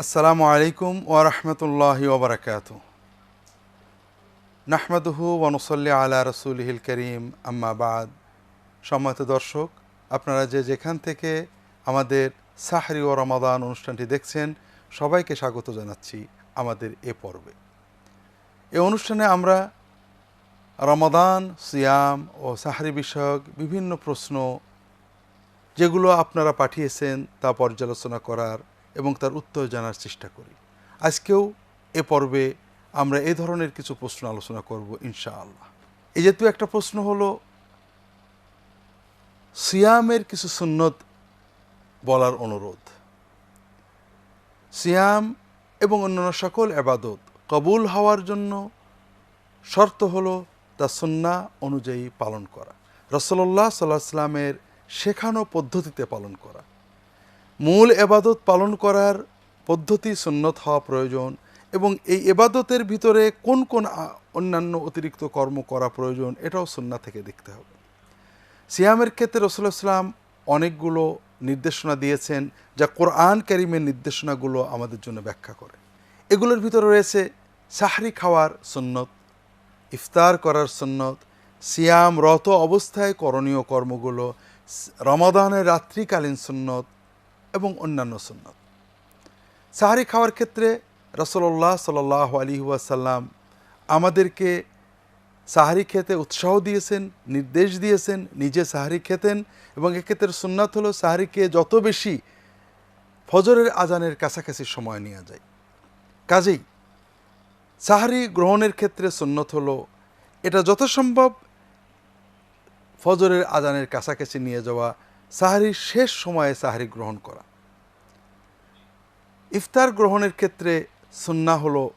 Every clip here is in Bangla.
আসসালামু আলাইকুম ওরহমতুল্লাহি ওবরাকাত নাহমাদুহু ওয়ানুসল্লি আলা রসুলহিল করিম, আম্মা বাদ। সম্মানিত দর্শক, আপনারা যে যেখান থেকে আমাদের সাহরি ও রমাদান অনুষ্ঠানটি দেখছেন, সবাইকে স্বাগত জানাচ্ছি আমাদের এ পর্বে। এ অনুষ্ঠানে আমরা রমাদান, সিয়াম ও সাহারি বিষয়ক বিভিন্ন প্রশ্ন যেগুলো আপনারা পাঠিয়েছেন তা পর্যালোচনা করার এবং তার উত্তর জানার চেষ্টা করি। আজকেও এ পর্বে আমরা এ ধরনের কিছু প্রশ্ন আলোচনা করব ইনশাআল্লাহ। এই যেহেতু একটা প্রশ্ন হলো, সিয়ামের কিছু সুন্নত বলার অনুরোধ। সিয়াম এবং অন্যান্য সকল আবাদত কবুল হওয়ার জন্য শর্ত হলো তা সুন্না অনুযায়ী পালন করা। রসল্লাহ সাল্লাহ সাল্লামের শেখানো পদ্ধতিতে পালন করা। মূল এবাদত পালন করার পদ্ধতি সুন্নত হওয়া প্রয়োজন এবং এই এবাদতের ভিতরে কোন কোন অন্যান্য অতিরিক্ত কর্ম করা প্রয়োজন এটাও সুন্না থেকে দেখতে হবে। সিয়ামের ক্ষেত্রে রসুল্লাহ সাল্লাম অনেকগুলো নির্দেশনা দিয়েছেন যা কোরআন ক্যারিমের নির্দেশনাগুলো আমাদের জন্য ব্যাখ্যা করে। এগুলোর ভিতরে রয়েছে সাহরি খাওয়ার সুন্নত, ইফতার করার সুন্নত, সিয়াম রত অবস্থায় করণীয় কর্মগুলো রমাদানের রাত্রিকালীন সুন্নত এবং অন্যান্য সুন্নত। সাহারি খাওয়ার ক্ষেত্রে রসল্লাহ সাল আলী ওয়াসাল্লাম আমাদেরকে সাহারি খেতে উৎসাহ দিয়েছেন, নির্দেশ দিয়েছেন, নিজে সাহারি খেতেন এবং এক্ষেত্রে সুন্নাত হলো সাহারিকে যত বেশি ফজরের আজানের কাছাকাছি সময় নেওয়া যায়। কাজেই সাহারি গ্রহণের ক্ষেত্রে সুন্নত হলো এটা যথাসম্ভব ফজরের আজানের কাছাকাছি নিয়ে যাওয়া সাহারির শেষ সময়ে সাহারি গ্রহণ করা। ইফতার গ্রহণের ক্ষেত্রে সুন্না হলো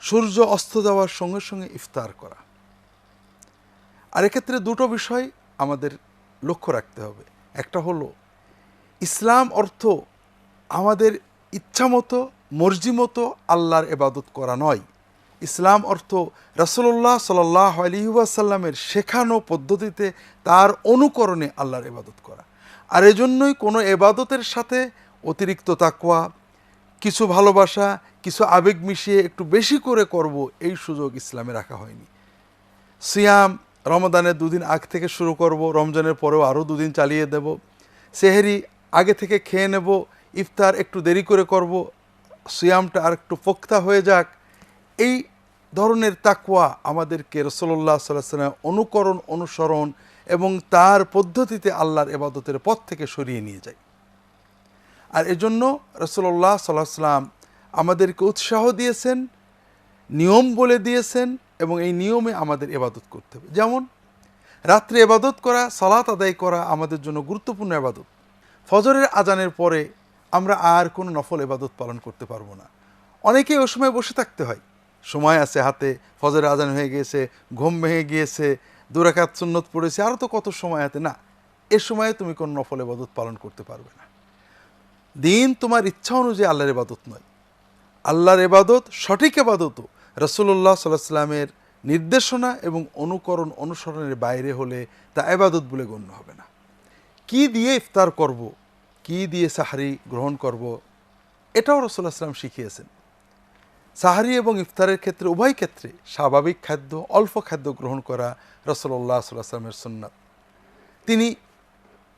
সূর্য অস্ত যাওয়ার সঙ্গে সঙ্গে ইফতার করা। আর এক্ষেত্রে দুটো বিষয় আমাদের লক্ষ্য রাখতে হবে। একটা হলো, ইসলাম অর্থ আমাদের ইচ্ছামতো মর্জি মতো আল্লাহর এবাদত করা নয়। ইসলাম অর্থ রাসূলুল্লাহ সাল্লাহ আলিহাসাল্লামের শেখানো পদ্ধতিতে তার অনুকরণে আল্লাহর এবাদত করা। আর এজন্যই কোনো এবাদতের সাথে অতিরিক্ত তাকওয়া, কিছু ভালোবাসা, কিছু আবেগ মিশিয়ে একটু বেশি করে করব, এই সুযোগ ইসলামে রাখা হয়নি। সিয়াম রমদানের দুদিন আগ থেকে শুরু করব, রমজানের পরেও আরও দুদিন চালিয়ে দেব। সেহেরি আগে থেকে খেয়ে নেব, ইফতার একটু দেরি করে করব, সিয়ামটা আর একটু পোক্তা হয়ে যাক। এই ধরনের তাকুয়া আমাদেরকে রসল্লাহ সাল্লাহ অনুকরণ, অনুসরণ এবং তার পদ্ধতিতে আল্লাহর এবাদতের পথ থেকে সরিয়ে নিয়ে যায়। আর এজন্য রসল্লাহ সাল্লাহ সাল্লাম আমাদেরকে উৎসাহ দিয়েছেন, নিয়ম বলে দিয়েছেন এবং এই নিয়মে আমাদের এবাদত করতে হবে। যেমন, রাত্রে এবাদত করা, সালাত আদায় করা আমাদের জন্য গুরুত্বপূর্ণ এবাদত। ফজরের আজানের পরে আমরা আর কোনো নফল এবাদত পালন করতে পারব না। অনেকেই ওই সময় বসে থাকতে হয়। সময় আছে হাতে, ফজরের আজান হয়ে গিয়েছে, ঘুম ভেঙে গিয়েছে দুরাকাত সুন্নত পড়েছে আরও তো কত সময় হাতে না, এ সময়ে তুমি কোনো নফল এবাদত পালন করতে পারবে না। দিন তোমার ইচ্ছা অনুযায়ী আল্লাহর এবাদত নয়। আল্লাহর এবাদত সঠিক এবাদতও রসুল্লাহ সাল্লাহ সাল্লামের নির্দেশনা এবং অনুকরণ অনুসরণের বাইরে হলে তা এবাদত বলে গণ্য হবে না। কি দিয়ে ইফতার করব? কি দিয়ে সাহারি গ্রহণ করব? এটাও রসুল্লাহ সাল্লাম শিখিয়েছেন। সাহারি এবং ইফতারের ক্ষেত্রে, উভয় ক্ষেত্রে স্বাভাবিক খাদ্য, অল্প খাদ্য গ্রহণ করা রসল্লাহ সাল্লাহ সাল্লামের সুন্নাত। তিনি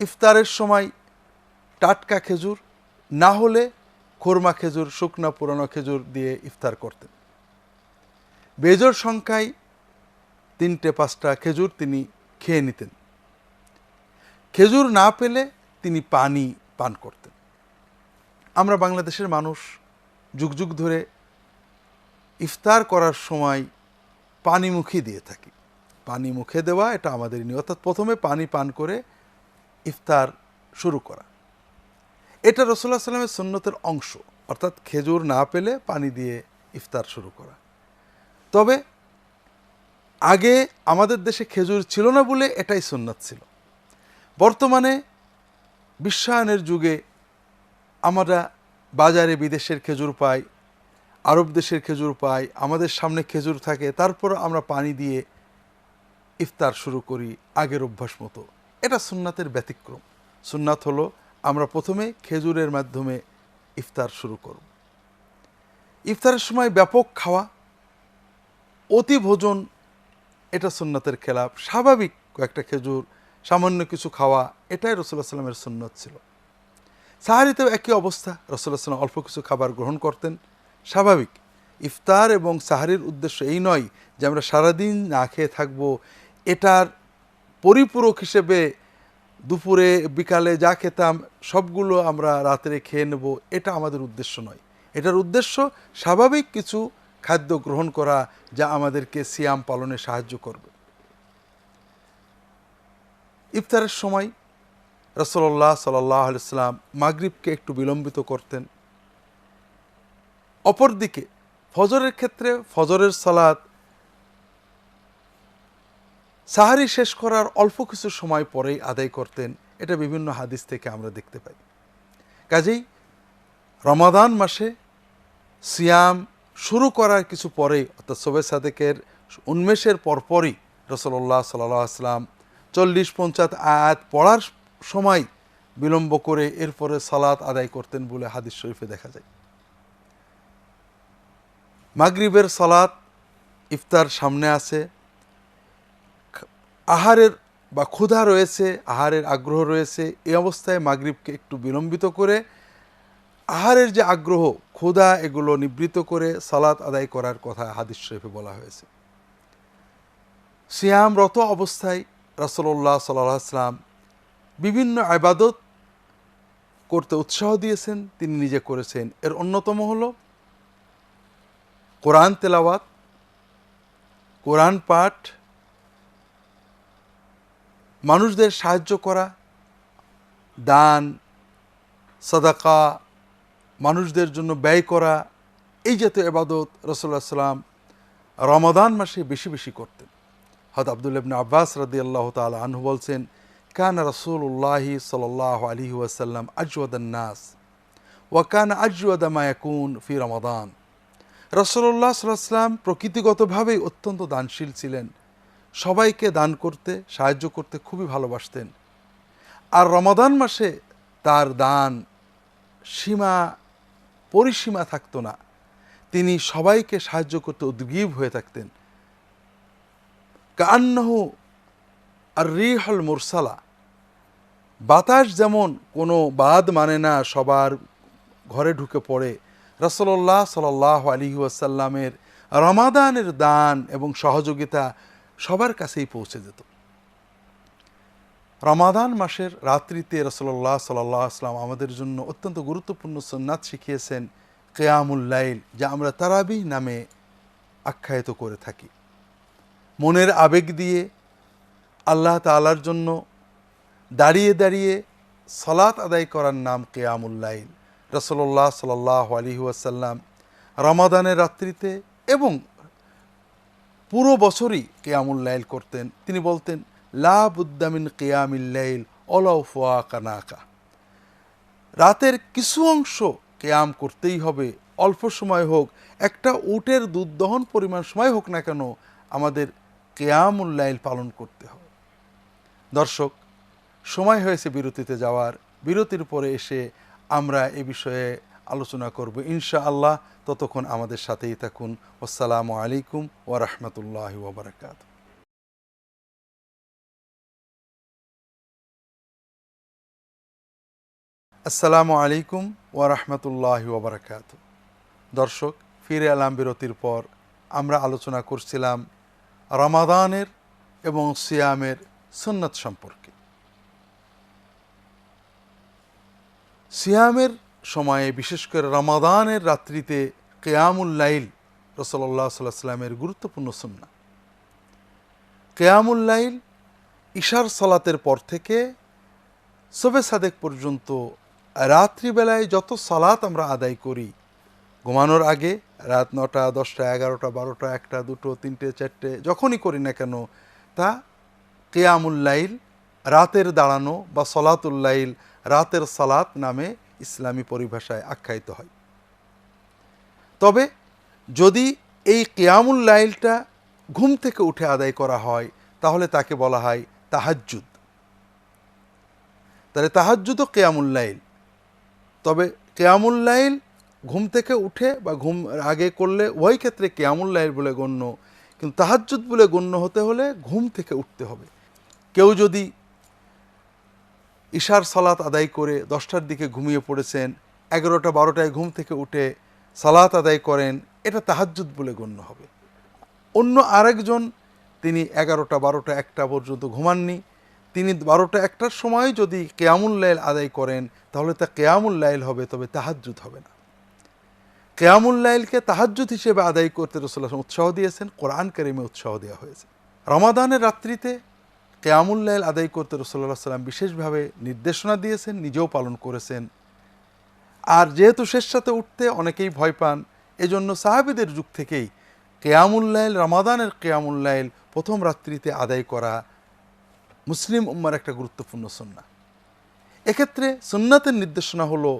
ইফতারের সময় টাটকা খেজুর, না হলে খোরমা খেজুর, শুকনা পুরানো খেজুর দিয়ে ইফতার করতেন। বেজোর সংখ্যায় তিনটে, পাঁচটা খেজুর তিনি খেয়ে নিতেন। খেজুর না পেলে তিনি পানি পান করতেন। আমরা বাংলাদেশের মানুষ যুগ যুগ ধরে ইফতার করার সময় পানি মুখী দিয়ে থাকি। পানি মুখে দেওয়া, এটা আমাদের নিয়ম। অর্থাৎ প্রথমে পানি পান করে ইফতার শুরু করা। এটা রসুল্লাহ সাল্লামের সুন্নতের অংশ। অর্থাৎ খেজুর না পেলে পানি দিয়ে ইফতার শুরু করা। তবে আগে আমাদের দেশে খেজুর ছিল না বলে এটাই সুন্নত ছিল। বর্তমানে বিশ্বায়নের যুগে আমরা বাজারে বিদেশের খেজুর পাই আরব দেশের খেজুর পাই, আমাদের সামনে খেজুর থাকে, তারপর আমরা পানি দিয়ে ইফতার শুরু করি আগের অভ্যাস মতো। এটা সুন্নাতের ব্যতিক্রম। সুন্নাত হলো আমরা প্রথমে খেজুরের মাধ্যমে ইফতার শুরু করব। ইফতারের সময় ব্যাপক খাওয়া, অতি ভোজন, এটা সুন্নাতের খেলাফ স্বাভাবিক কয়েকটা খেজুর, সামান্য কিছু খাওয়া, এটাই রসুল্লাহ সাল্লামের সুন্নত ছিল। সাহারিতেও একই অবস্থা। রসুল্লাহ সাল্লাম অল্প কিছু খাবার গ্রহণ করতেন। স্বাভাবিক। ইফতার এবং সাহারির উদ্দেশ্য এই নয় যে আমরা সারাদিন না খেয়ে থাকব। এটার পরিপূরক হিসেবে দুপুরে, বিকালে যা খেতাম, সবগুলো আমরা রাত্রে খেয়ে নেব, এটা আমাদের উদ্দেশ্য নয়। এটার উদ্দেশ্য স্বাভাবিক কিছু খাদ্য গ্রহণ করা যা আমাদেরকে সিয়াম পালনে সাহায্য করবে। ইফতারের সময় রসল্লাহ সাল্লাহ আলাইসাল্লাম মাগরিবকে একটু বিলম্বিত করতেন। অপরদিকে ফজরের ক্ষেত্রে ফজরের সালাদ সাহারি শেষ করার অল্প কিছু সময় পরেই আদায় করতেন, এটা বিভিন্ন হাদিস থেকে আমরা দেখতে পাই। কাজেই রমাদান মাসে সিয়াম শুরু করার কিছু পরেই, অর্থাৎ সোবে সাদেকের উন্মেষের পরপরই রসল্লাহ সাল্লাহ আসলাম চল্লিশ পঞ্চায়েত আয়াত পড়ার সময় বিলম্ব করে এরপরে সালাত আদায় করতেন বলে হাদিস শরীফে দেখা যায়। মাগরিবের সালাত ইফতার সামনে আছে। আহারের বা ক্ষুধা রয়েছে, আহারের আগ্রহ রয়েছে, এই অবস্থায় মাগরিবকে একটু বিলম্বিত করে আহারের যে আগ্রহ, ক্ষুধা, এগুলো নিবৃত করে সালাত আদায় করার কথা হাদিস শরীফে বলা হয়েছে। সিয়ামরত অবস্থায় রাসলল্লাহ সাল্লাম বিভিন্ন আবাদত করতে উৎসাহ দিয়েছেন, তিনি নিজে করেছেন। এর অন্যতম হল কোরআন তেলাওয়াত, কোরআন পাঠ, মানুষদের সাহায্য করা, দান, সাদাকা, মানুষদের জন্য ব্যয় করা, এই জাতীয় এবাদত রসল্লাহ সাল্লাম রমাদান মাসে বেশি বেশি করতেন। হয়তো আবদুল্লাবনে আব্বাস রাদি আল্লাহ তাল আনহু বলছেন, কান রসুল্লাহি সাল্লাহ আলী ওয়াসাল্লাম আজওয়াদান্নাস ওয়াকান আজওয়াদা মায়াকুন ফি রমাদান। রসল্লাহ সাল্লাম প্রকৃতিগতভাবেই অত্যন্ত দানশীল ছিলেন। সবাইকে দান করতে, সাহায্য করতে খুবই ভালোবাসতেন। আর রমাদান মাসে তার দান সীমা, পরিসীমা থাকতো না। তিনি সবাইকে সাহায্য করতে উদ্গীব হয়ে থাকতেন। কান্নাহু আর রিহল মুরসালা। বাতাস যেমন কোনো বাদ মানে না, সবার ঘরে ঢুকে পড়ে রসল্লাহ সাল আলী ওয়াসাল্লামের রমাদানের দান এবং সহযোগিতা সবার কাছেই পৌঁছে যেত। রমাদান মাসের রাত্রিতে রসল্লাহ সাল্লাহ আসলাম আমাদের জন্য অত্যন্ত গুরুত্বপূর্ণ সন্ন্যাত শিখিয়েছেন কেয়ামুল্লাইল যা আমরা তারাবি নামে আখ্যায়িত করে থাকি। মনের আবেগ দিয়ে আল্লাহ তালার জন্য দাঁড়িয়ে দাঁড়িয়ে সলাৎ আদায় করার নাম কেয়ামুল্লাইল রসল্লাহ সাল্লাহ আলী ওয়াসাল্লাম রমাদানের রাত্রিতে এবং পুরো বছরই কেয়ামুল্লাইল করতেন। তিনি বলতেন, লা বুদ্দামিন কেয়ামিল্লাইল অলফোয়া কানাকা রাতের কিছু অংশ কেয়াম করতেই হবে। অল্প সময় হোক, একটা উটের দুধ দহন পরিমাণ সময় হোক না কেন, আমাদের কেয়ামুল্লাইল পালন করতে হবে। দর্শক, সময় হয়েছে বিরতিতে যাওয়ার। বিরতির পরে এসে আমরা এ বিষয়ে আলোচনা করব ইনশা আল্লাহ ততক্ষণ আমাদের সাথেই থাকুন। আসসালামু আলাইকুম ওয়া রাহমাতুল্লাহি ওয়া বারাকাতুহু। আসসালামু আলাইকুম ওয়া রাহমাতুল্লাহি ওয়া দর্শক, ফিরে এলাম বিরতির পর। আমরা আলোচনা করছিলাম রমাদানের এবং সিয়ামের সুন্নত সম্পর্কে। সিয়ামের সময়ে, বিশেষ করে রমাদানের রাত্রিতে কেয়ামুল্লাইল রসল্লাহ সাল্লাহ সাল্লামের গুরুত্বপূর্ণ সুন্না কেয়ামুল্লাইল ঈশার সলাতের পর থেকে সবে সাদেক পর্যন্ত রাত্রিবেলায় যত সালাত আমরা আদায় করি, ঘুমানোর আগে রাত নটা, দশটা, এগারোটা, বারোটা, একটা, দুটো, তিনটে, চারটে, যখনই করি না কেন, তা কেয়ামুল্লাইল রাতের দাঁড়ানো বা সলাতুল্লাইল রাতের সালাত নামে ইসলামী পরিভাষায় আখ্যায়িত হয়। তবে যদি এই কেয়ামুল লাইলটা ঘুম থেকে উঠে আদায় করা হয়, তাহলে তাকে বলা হয় তাহাজ্জুদ। তাহলে তাহাজ্জুদও কেয়ামুল লাইল। তবে কেয়ামুল লাইল ঘুম থেকে উঠে বা ঘুম আগে করলে ওই ক্ষেত্রে কেয়ামুল লাইল বলে গণ্য, কিন্তু তাহাজ্জুদ বলে গণ্য হতে হলে ঘুম থেকে উঠতে হবে। কেউ যদি ঈশার সালাত আদায় করে দশটার দিকে ঘুমিয়ে পড়েছেন, এগারোটা বারোটায় ঘুম থেকে উঠে সালাত আদায় করেন, এটা তাহাজ্জুদ বলে গণ্য হবে। অন্য আরেকজন, তিনি এগারোটা বারোটা একটা পর্যন্ত ঘুমাননি, তিনি বারোটা একটার সময় যদি কেয়ামুল লাইল আদায় করেন, তাহলে তা কেয়ামুল লাইল হবে, তবে তাহাজ্জুদ হবে না। কেয়ামুল লাইলকে তাহাজ্জুদ হিসেবে আদায় করতে রসুল্লাহ উৎসাহ দিয়েছেন, কোরআন কারিমে উৎসাহ দেওয়া হয়েছে। রমাদানের রাত্রিতে কেয়ামুল লাইল আদায় করতে রসুল্লাহ সাল্লাম বিশেষভাবে নির্দেশনা দিয়েছেন, নিজেও পালন করেছেন। আর যেহেতু শেষ সাথে উঠতে অনেকেই ভয় পান, এজন্য সাহাবিদের যুগ থেকেই কেয়ামুল্লাইল রমাদানের কেয়ামুল্লাইল প্রথম রাত্রিতে আদায় করা মুসলিম উম্মার একটা গুরুত্বপূর্ণ সন্না এক্ষেত্রে সুন্নাতের নির্দেশনা হলো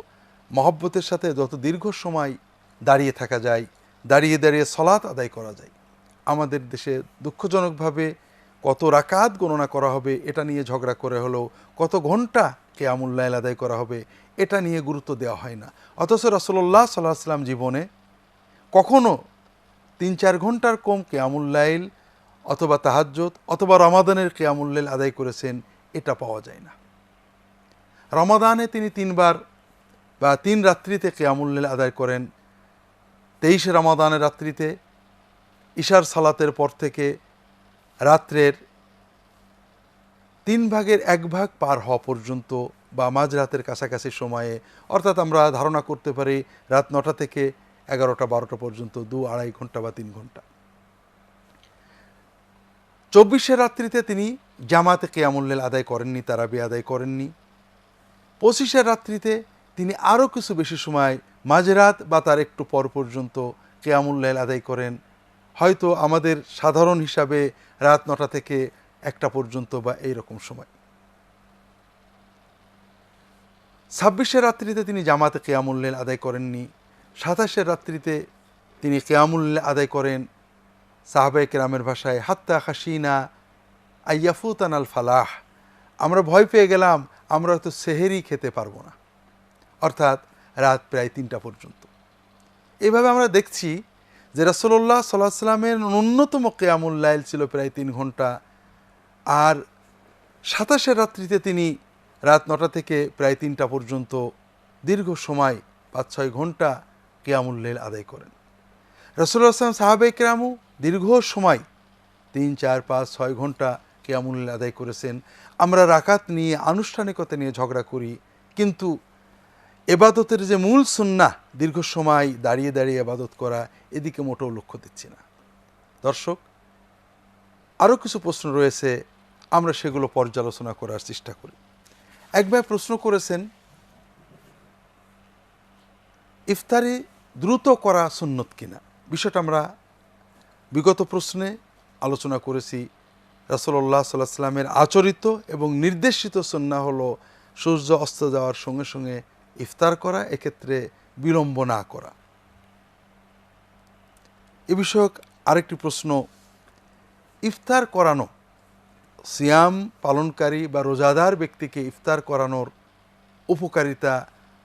মহব্বতের সাথে যত দীর্ঘ সময় দাঁড়িয়ে থাকা যায়, দাঁড়িয়ে দাঁড়িয়ে সলাৎ আদায় করা যায়। আমাদের দেশে দুঃখজনকভাবে কত রাকাত গণনা করা হবে, এটা নিয়ে ঝগড়া করে হলেও কত ঘণ্টা কেয়ামুল্লাইল আদায় করা হবে, এটা নিয়ে গুরুত্ব দেওয়া হয় না। অথচ রসল্লাহ সাল্লাহ সাল্লাম জীবনে কখনো তিন চার ঘণ্টার কম কেয়ামুল্লাইল অথবা তাহাজ্জত অথবা রমাদানের কেয়ামুল্লাইল আদায় করেছেন, এটা পাওয়া যায় না। রমাদানে তিনি তিনবার বা তিন রাত্রিতে কেয়ামুল্লাইল আদায় করেন। তেইশে রমাদানের রাত্রিতে ঈশার সালাতের পর থেকে রাত্রের তিন ভাগের এক ভাগ পার হওয়া পর্যন্ত বা মাঝরাতের কাছাকাছি সময়ে, অর্থাৎ আমরা ধারণা করতে পারি রাত নটা থেকে এগারোটা বারোটা পর্যন্ত, দু আড়াই ঘণ্টা বা তিন ঘণ্টা। চব্বিশে রাত্রিতে তিনি জামাতে কেয়ামুল্লেল আদায় করেননি, তারাবি আদায় করেননি। পঁচিশের রাত্রিতে তিনি আরও কিছু বেশি সময় মাঝরাত বা তার একটু পর পর্যন্ত কেয়ামুল্লাইল আদায় করেন। হয়তো আমাদের সাধারণ হিসাবে রাত নটা থেকে একটা পর্যন্ত বা এই রকম সময়। ছাব্বিশের রাত্রিতে তিনি জামাতে কেয়ামুল্লেল আদায় করেননি। সাতাশের রাত্রিতে তিনি কেয়ামুল্লেল আদায় করেন। সাহাবাই কেরামের ভাষায়, হাত্তা হাসিনা আইয়াফুতান আল ফালাহ। আমরা ভয় পেয়ে গেলাম, আমরা হয়তো সেহেরি খেতে পারব না। অর্থাৎ রাত প্রায় তিনটা পর্যন্ত। এভাবে আমরা দেখছি যে রাসোল্লাহ সাল্লাহ সাল্লামের ন্যূনতম কেয়ামুল্লাইল ছিল প্রায় তিন ঘণ্টা। আর সাতাশের রাত্রিতে তিনি রাত নটা থেকে প্রায় তিনটা পর্যন্ত দীর্ঘ সময় পাঁচ ছয় ঘণ্টা কেয়ামুল্লেল আদায় করেন। রসুল্লাহ আসলাম সাহাবে কেরামু দীর্ঘ সময় তিন, চার, পাঁচ, ছয় ঘণ্টা কেয়ামুল্লেল আদায় করেছেন। আমরা রাকাত নিয়ে, আনুষ্ঠানিকতা নিয়ে ঝগড়া করি, কিন্তু এবাদতের যে মূল সুন্না দীর্ঘ সময় দাঁড়িয়ে দাঁড়িয়ে এবাদত করা, এদিকে মোটেও লক্ষ্য দিচ্ছি না। দর্শক, আরও কিছু প্রশ্ন রয়েছে, আমরা সেগুলো পর্যালোচনা করার চেষ্টা করি। এক ভাই প্রশ্ন করেছেন, ইফতারি দ্রুত করা সুন্নত কিনা? বিষয়টা আমরা বিগত প্রশ্নে আলোচনা করেছি। রাসলল্লাহ সাল্লাহ সাল্লামের আচরিত এবং নির্দেশিত সন্না হলো সূর্য অস্ত যাওয়ার সঙ্গে সঙ্গে ইফতার করা, এক্ষেত্রে বিলম্ব না করা। এ বিষয়ক আরেকটি প্রশ্ন, ইফতার করানো, সিয়াম পালনকারী বা রোজাদার ব্যক্তিকে ইফতার করানোর উপকারিতা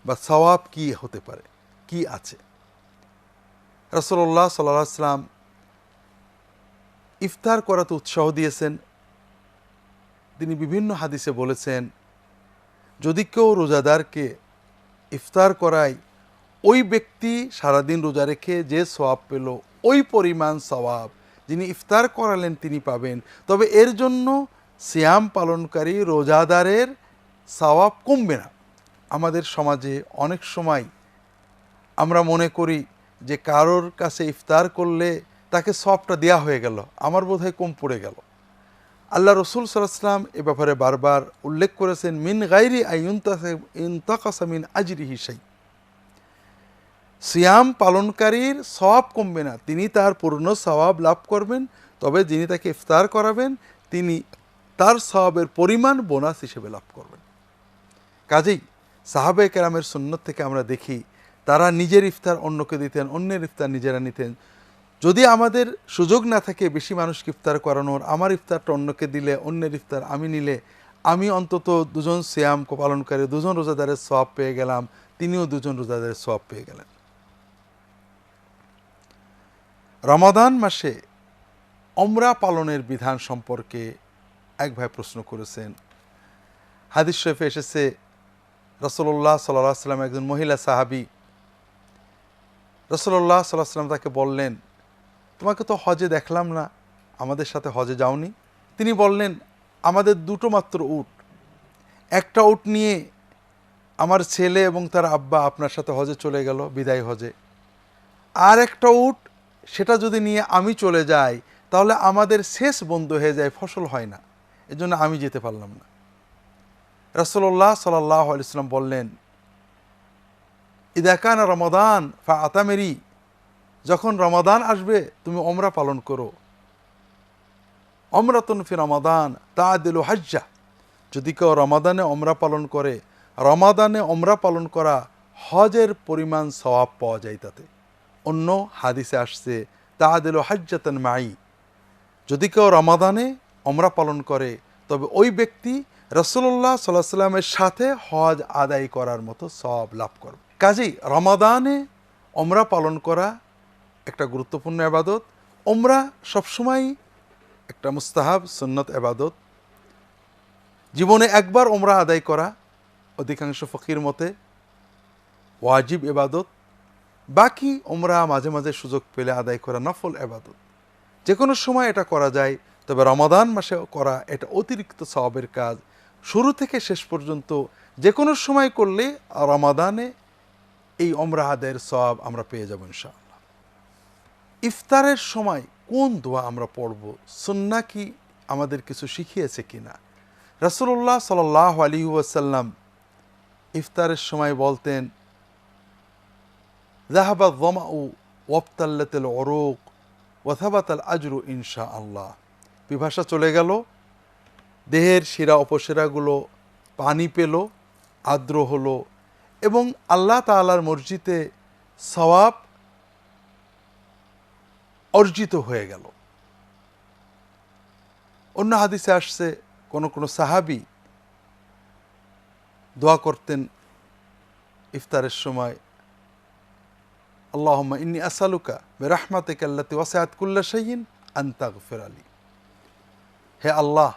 বা সওয়াব কি হতে পারে, কি আছে? রসল্লাহ সাল্লাহ সাল্লাম ইফতার করাতে উৎসাহ দিয়েছেন। তিনি বিভিন্ন হাদিসে বলেছেন, যদি কেউ রোজাদারকে ইফতার করায় ওই ব্যক্তি সারাদিন রোজা রেখে যে সওয়াব পেল, ওই পরিমাণ সওয়াব যিনি ইফতার করালেন তিনি পাবেন। তবে এর জন্য সিয়াম পালনকারী রোজাদারের সওয়াব কমবে না। আমাদের সমাজে অনেক সময় আমরা মনে করি যে কারোর কাছে ইফতার করলে তাকে সবটা দেয়া হয়ে গেল, আমার বোধহয় কম পড়ে গেল। আল্লাহ রসুল সাল্লাম এ ব্যাপারে বারবার উল্লেখ করেছেন, মিন গাইরি আইনতাকাসামিন আজরি হিসাই সিয়াম পালনকারীর সওয়াব কমবে না। তিনি তার পূর্ণ সওয়াব লাভ করবেন, তবে যিনি তাকে ইফতার করাবেন, তিনি তার সওয়াবের পরিমাণ বোনাস হিসেবে লাভ করবেন। কাজেই সাহাবে কেরামের সুন্নত থেকে আমরা দেখি, তারা নিজের ইফতার অন্যকে দিতেন, অন্যের ইফতার নিজেরা নিতেন। যদি আমাদের সুযোগ না থাকে বেশি মানুষকে ইফতার করানোর, আমার ইফতারটা অন্যকে দিলে, অন্যের ইফতার আমি নিলে, আমি অন্তত দুজন শ্যাম পালনকারী, দুজন রোজাদারের সব পেয়ে গেলাম, তিনিও দুজন রোজাদারের সব পেয়ে গেলেন। রমাদান মাসে অমরা পালনের বিধান সম্পর্কে এক ভাই প্রশ্ন করেছেন। হাদিস শরীফে এসেছে রসল্লাহ সাল্লাহ সাল্লাম একজন মহিলা সাহাবি রসল্লাহ সাল্লাহ সাল্লাম তাকে বললেন তোমাকে তো হজে দেখলাম না, আমাদের সাথে হজে যাওনি। তিনি বললেন, আমাদের দুটো মাত্র উট। একটা উট নিয়ে আমার ছেলে এবং তার আব্বা আপনার সাথে হজে চলে গেল, বিদায় হজে। আর একটা উট, সেটা যদি নিয়ে আমি চলে যাই, তাহলে আমাদের শেষ বন্ধ হয়ে যায়, ফসল হয় না। এজন্য আমি যেতে পারলাম না। রসল্লাহ সাল্লাহ আলিয়াল্লাম বললেন ইদাকান রমাদান, ফা আতামেরি যখন রমাদান আসবে, তুমি অমরা পালন করো। অমরাতন ফি রমাদান তা দিল হাজ্জা। যদি কেউ রমাদানে অমরা পালন করে, রমাদানে অমরা পালন করা হজের পরিমাণ সওয়াব পাওয়া যায় তাতে। অন্য হাদিসে আসছে তা দিল হাজ্জাতন মাই যদি কেউ রমাদানে অমরা পালন করে, তবে ওই ব্যক্তি রসুল্লাহ সাল্লাহ সাল্লামের সাথে হজ আদায় করার মতো সব লাভ করবে। কাজেই রমাদানে অমরা পালন করা একটা গুরুত্বপূর্ণ আবাদত ওমরা সবসময় একটা মুস্তাহাব, সুন্নত আবাদত। জীবনে একবার ওমরা আদায় করা অধিকাংশ ফকির মতে ওয়াজিব এবাদত বাকি ওমরা মাঝে মাঝে সুযোগ পেলে আদায় করা নফল এবাদত যে কোনো সময় এটা করা যায়, তবে রমাদান মাসে করা এটা অতিরিক্ত সওয়াবের কাজ। শুরু থেকে শেষ পর্যন্ত যে কোনো সময় করলে রমাদানে এই অমরা আদায়ের সওয়াব আমরা পেয়ে যাব ইনশাআল্লাহ। ইফতারের সময় কোন দোয়া আমরা পড়ব? সুন্না কি আমাদের কিছু শিখিয়েছে কিনা রসুল্লাহ সাল আলী ওয়াসাল্লাম ইফতারের সময় বলতেন জাহাবাদ জমা ও ওয়াপ্তাল্লাতেল অরোক ওয়াথাবাতাল আজরু ইনশা আল্লাহ বিভাষা চলে গেল, দেহের শিরা অপশিরাগুলো পানি পেল, আর্দ্র হলো এবং আল্লাহ তালার মসজিদে সওয়াব অর্জিত হয়ে গেল। অন্য হাদিসে আসছে, কোনো কোনো সাহাবি দোয়া করতেন ইফতারের সময়, আল্লাহম্মা ইন্নি আসালুকা বেরাহমাতে কাল্লাতে ওয়াসায়াত কুল্লা শাইন আন্তাগ ফেরালি হে আল্লাহ,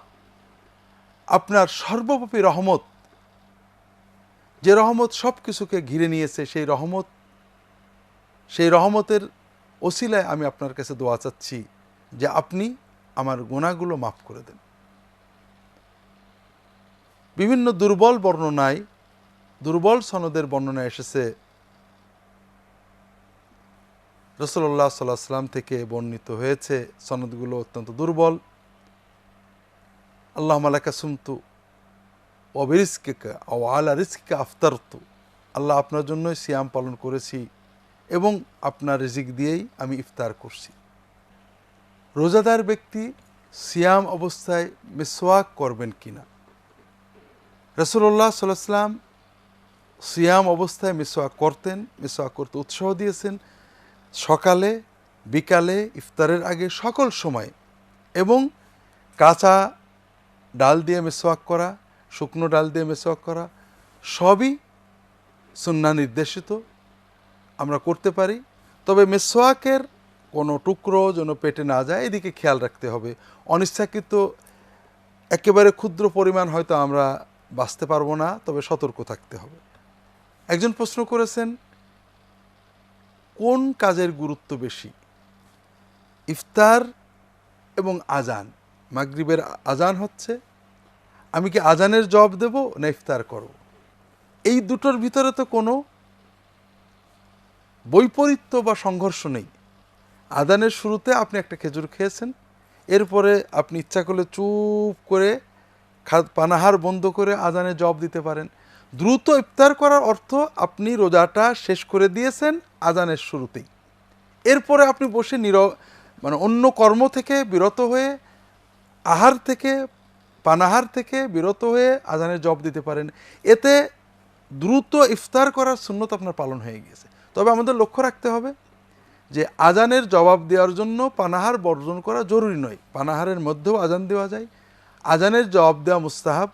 আপনার সর্বব্যাপী রহমত, যে রহমত সব কিছুকে ঘিরে নিয়েছে, সেই রহমত, সেই রহমতের ওসিলায় আমি আপনার কাছে দোয়া চাচ্ছি যে আপনি আমার গুণাগুলো মাফ করে দেন। বিভিন্ন দুর্বল বর্ণনায়, দুর্বল সনদের বর্ণনা এসেছে রসল্লাহ সাল্লাহ সাল্লাম থেকে বর্ণিত হয়েছে, সনদগুলো অত্যন্ত দুর্বল। আল্লাহ মালাকা সুমতু অবিরিস্কেকা ও আলা রিস্কে আফতারতু। আল্লাহ আপনার জন্যই সিয়াম পালন করেছি। এবং আপনার রিজিক দিয়েই আমি ইফতার করছি। রোজাদার ব্যক্তি সিয়াম অবস্থায় মিসওয়াক করবেন কিনা? রসুল্লাহ সাল্লাম সিয়াম অবস্থায় মিসওয়াক করতেন, মিসওয়াক করতে উৎসাহ দিয়েছেন। সকালে, বিকালে, ইফতারের আগে সকল সময় এবং কাঁচা ডাল দিয়ে মেসোয়াক করা, শুকনো ডাল দিয়ে মেসোয়াক করা সবই সুন্না নির্দেশিত। আমরা করতে পারি। তবে মেসোয়াকের কোনো টুকরো যেন পেটে না যায়, এদিকে খেয়াল রাখতে হবে। অনিচ্ছাকৃত একেবারে ক্ষুদ্র পরিমাণ হয়তো আমরা বাঁচতে পারব না, তবে সতর্ক থাকতে হবে। একজন প্রশ্ন করেছেন, কোন কাজের গুরুত্ব বেশি? ইফতার এবং আজান? মাগরিবের আজান হচ্ছে? আমি কি আজানের জবাব দেব না ইফতার করব? এই দুটোর ভিতরে তো কোনো বৈপরীত্য বা সংঘর্ষ নেই। আদানের শুরুতে আপনি একটা খেজুর খেয়েছেন, এরপরে আপনি ইচ্ছা করলে চুপ করে পানাহার বন্ধ করে আজানে জব দিতে পারেন। দ্রুত ইফতার করার অর্থ আপনি রোজাটা শেষ করে দিয়েছেন আজানের শুরুতেই। এরপরে আপনি বসে নির মানে অন্য কর্ম থেকে বিরত হয়ে, আহার থেকে, পানাহার থেকে বিরত হয়ে আজানের জব দিতে পারেন। এতে দ্রুত ইফতার করার সুন্নত আপনার পালন হয়ে গিয়েছে তবে আমাদের লক্ষ্য রাখতে হবে যে আজানের জবাব দেওয়ার জন্য পানাহার বর্জন করা জরুরি নয়। পানাহারের মধ্যেও আজান দেওয়া যায়। আজানের জবাব দেওয়া মুস্তাহাব,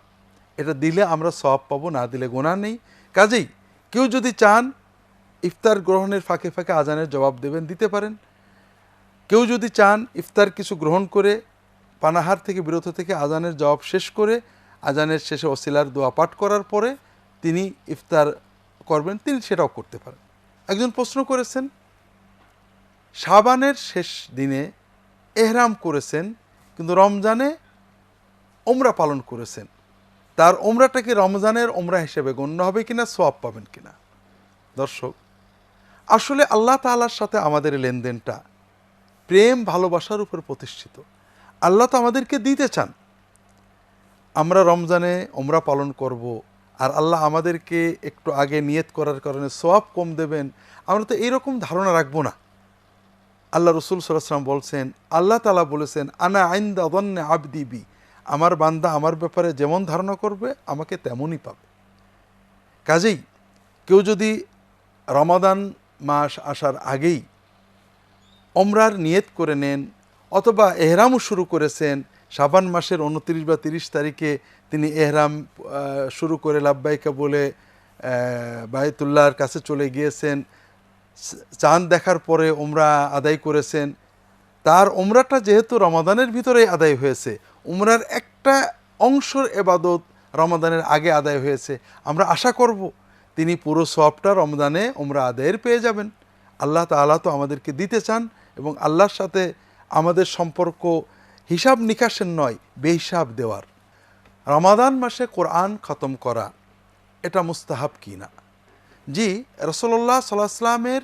এটা দিলে আমরা সব পাবো, না দিলে গোনা নেই। কাজেই কেউ যদি চান ইফতার গ্রহণের ফাঁকে ফাঁকে আজানের জবাব দেবেন, দিতে পারেন। কেউ যদি চান ইফতার কিছু গ্রহণ করে পানাহার থেকে, বিরত থেকে আজানের জবাব শেষ করে আজানের শেষে ওসিলার দোয়া পাঠ করার পরে তিনি ইফতার করবেন, তিনি সেটাও করতে পারেন। একজন প্রশ্ন করেছেন সাবানের শেষ দিনে এহরাম করেছেন, কিন্তু রমজানে ওমরা পালন করেছেন। তার ওমরাটা কি রমজানের ওমরা হিসেবে গণ্য হবে কিনা সোয়াব পাবেন কিনা? দর্শক, আসলে আল্লাহ তাআলার সাথে আমাদের লেনদেনটা প্রেম, ভালোবাসার উপর প্রতিষ্ঠিত। আল্লাহ তো আমাদেরকে দিতে চান। আমরা রমজানে ওমরা পালন করব আর আল্লাহ আমাদেরকে একটু আগে নিয়ত করার কারণে সোয়াব কম দেবেন, আমরা তো এইরকম ধারণা রাখব না। আল্লাহ রসুল সাল্লাম বলছেন, আল্লাহ তালা বলেছেন, আনা আইন্দা দন্নে আবদিবি আমার বান্দা আমার ব্যাপারে যেমন ধারণা করবে, আমাকে তেমনই পাবে। কাজেই কেউ যদি রমাদান মাস আসার আগেই অমরার নিয়ত করে নেন, অথবা এহরামও শুরু করেছেন শাবান মাসের উনত্রিশ বা তিরিশ তারিখে তিনি এহরাম শুরু করে লাব্বাইকা বলে বায়তুল্লাহর কাছে চলে গিয়েছেন। চাঁদ দেখার পরে ওমরা আদায় করেছেন। তার ওমরাটা যেহেতু রমাদানের ভিতরেই আদায় হয়েছে, উমরার একটা অংশর এবাদত রমাদানের আগে আদায় হয়েছে। আমরা আশা করব তিনি পুরো সবটা রমদানে ওমরা আদায়ের পেয়ে যাবেন। আল্লাহ তাআলা তো আমাদেরকে দিতে চান এবং আল্লাহর সাথে আমাদের সম্পর্ক হিসাব নিকাশের নয়, বেহিসাব দেওয়ার। রমাদান মাসে কোরআন খতম করা, এটা মুস্তাহাব কি না জি রসল্লাহ সাল্লাহামের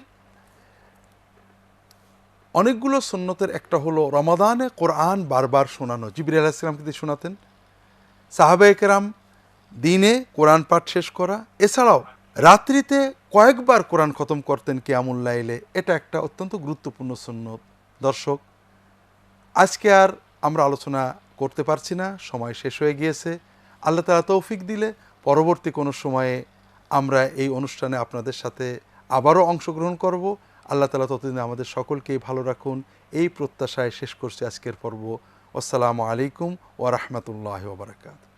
অনেকগুলো সুন্নতের একটা হলো রমাদানে কোরআন বারবার শোনানো। জিবির আলাহিসামকে দিয়ে শোনাতেন? সাহাবায়ে কেরাম দিনে কোরআন পাঠ শেষ করা। এছাড়াও রাত্রিতে কয়েকবার কোরআন খতম করতেন কিয়ামুল্লাইলে এটা একটা অত্যন্ত গুরুত্বপূর্ণ সুন্নত। দর্শক, আজকে আর আমরা আলোচনা করতে পারছি না, সময় শেষ হয়ে গিয়েছে। আল্লাহ তালা তৌফিক দিলে পরবর্তী কোনো সময়ে আমরা এই অনুষ্ঠানে আপনাদের সাথে আবারও অংশগ্রহণ করব। আল্লাহ তালা ততদিন আমাদের সকলকেই ভালো রাখুন। এই প্রত্যাশায় শেষ করছি আজকের পর্ব। আসসালামু আলাইকুম ওরহমতুল্লাহ রাহমাতুল্লাহি